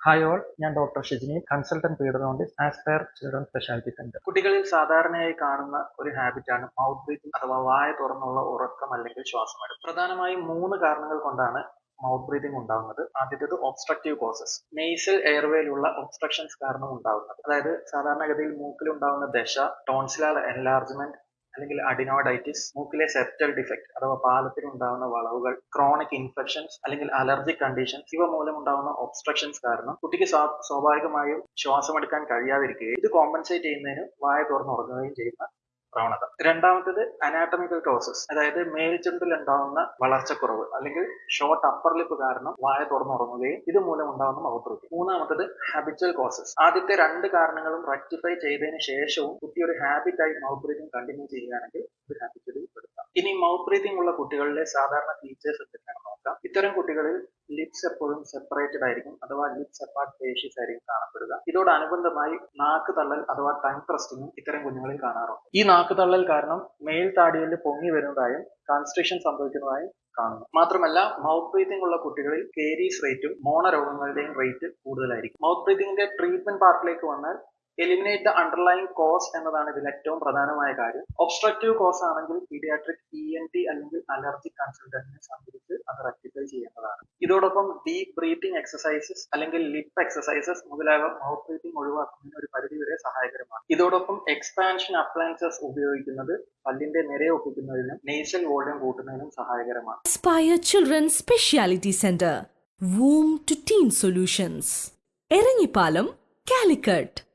Hi all ഞാൻ doctor Shijini consultant pedodontist Aspire children speciality centre കുട്ടികളിൽ സാധാരണയായി കാണുന്ന ഒരു ഹാബിറ്റാണ് മൗത്ത് ബ്രീത്തിങ് അഥവാ വായ തുറന്നുള്ള ഉറക്കം അല്ലെങ്കിൽ ശ്വാസമെടുപ്പ് പ്രധാനമായും മൂന്ന് കാരണങ്ങൾ കൊണ്ടാണ് മൗത്ത് ബ്രീതിങ് ഉണ്ടാകുന്നത് ആദ്യത്തേത് ഒബ്സ്ട്രക്റ്റീവ് കോസസ് നെയ്സൽ എയർവേയിലുള്ള ഒബ്സ്ട്രക്ഷൻസ് കാരണം ഉണ്ടാകുന്നത് അതായത് സാധാരണഗതിയിൽ മൂക്കിൽ ഉണ്ടാകുന്ന ദശ ടോൺസിലാർ എൻലാർജ്മെന്റ് അല്ലെങ്കിൽ അഡിനോഡൈറ്റിസ് മൂക്കിലെ സെപ്റ്റൽ ഡിഫക്ട് അഥവാ പാലത്തിൽ ഉണ്ടാകുന്ന വളവുകൾ ക്രോണിക് ഇൻഫെക്ഷൻസ് അല്ലെങ്കിൽ അലർജിക് കണ്ടീഷൻസ് ഇവ മൂലം ഉണ്ടാകുന്ന ഒബ്സ്ട്രക്ഷൻസ് കാരണം കുട്ടിക്ക് സ്വാ- സ്വാഭാവികമായും ശ്വാസമെടുക്കാൻ കഴിയാതിരിക്കുകയും ഇത് കോമ്പൻസേറ്റ് ചെയ്യുന്നതിന് വായ തുറന്നുറങ്ങുകയും ചെയ്യുന്ന പ്രവണത. രണ്ടാമത്തേത് അനാട്ടമിക്കൽ കോസസ് അതായത് മേൽചുണ്ടിൽ ഉണ്ടാകുന്ന വളർച്ചക്കുറവ് അല്ലെങ്കിൽ ഷോർട്ട് അപ്പർ ലിപ്പ് കാരണം വായ തുറന്നുറങ്ങുകയും ഇത് മൂലം ഉണ്ടാകുന്ന മൗത്ത് ബ്രീത്തിങ് മൂന്നാമത്തത് ഹാബിച്വൽ കോസസ് ആദ്യത്തെ രണ്ട് കാരണങ്ങളും റെക്ടിഫൈ ചെയ്തതിന് ശേഷവും കുട്ടി ഒരു ഹാബിറ്റായി മൗത്ത് ബ്രീതിങ് കണ്ടിന്യൂ ചെയ്യുകയാണെങ്കിൽ ഇത് ഹാബിച്വലിൽ പെടുത്താം. ഇനി മൗത്ത് ബ്രീതിങ് ഉള്ള കുട്ടികളിലെ സാധാരണ ഫീച്ചേഴ്സ് എന്തൊക്കെയാണെന്ന് നോക്കാം. ഇത്തരം കുട്ടികളിൽ ലിപ്സ് എപ്പോഴും സെപ്പറേറ്റഡ് ആയിരിക്കും. അഥവാ ലിപ്സ് അപ്പാർട്ട് പേഷ്യസ് ആയിരിക്കും കാണപ്പെടുക. ഇതോടനുബന്ധമായി നാക്ക് തള്ളൽ അഥവാ ടങ് ട്രസ്റ്റിങ്ങും ഇത്തരം കുഞ്ഞുങ്ങളിൽ കാണാറുണ്ട്. ഈ നാക്ക് തള്ളൽ കാരണം മേൽ താടിയിൽ പൊങ്ങി വരുന്നതായും കൺസ്ട്രക്ഷൻ സംഭവിക്കുന്നതായും കാണുന്നു. മാത്രമല്ല മൗത്ത് ബ്രീത്തിംഗ് ഉള്ള കുട്ടികളിൽ കേരീസ് റേറ്റും മോണ രോഗങ്ങളുടെയും റേറ്റ് കൂടുതലായിരിക്കും. മൗത്ത് ബ്രീത്തിങ്ങിന്റെ ട്രീറ്റ്മെന്റ് പാർട്ടിലേക്ക് വന്നാൽ എലിമിനേറ്റ് ദ അണ്ടർലൈൻ കോസ് എന്നതാണ് ഇതിൽ ഏറ്റവും പ്രധാനമായ കാര്യം. ഒബ്സ്ട്രക്റ്റീവ് കോസ് ആണെങ്കിൽ പീഡിയാട്രിക് ഇ എൻ ടി അല്ലെങ്കിൽ അലർജി കൺസൾട്ടന്റിനെ സമീപിച്ച് അത് റെക്ടിഫൈ ചെയ്യേണ്ടതാണ്. ഇതോടൊപ്പം ഡീപ് ബ്രീത്തിങ് എക്സസൈസസ് അല്ലെങ്കിൽ ലിപ്പ് എക്സസൈസസ് മുതലായവ മൗത്ത് ബ്രീത്തിങ് ഒഴിവാക്കുന്നതിന് ഒരു പരിധി വരെ സഹായകരമാണ്. ഇതോടൊപ്പം എക്സ്പാൻഷൻ അപ്ലയൻസസ് ഉപയോഗിക്കുന്നത് പല്ലിന്റെ നിര ഒപ്പിക്കുന്നതിനും നേസൽ വോളിയം കൂട്ടുന്നതിനും സഹായകരമാണ്. Aspire children speciality centre womb to teen solutions Eranhipalam Calicut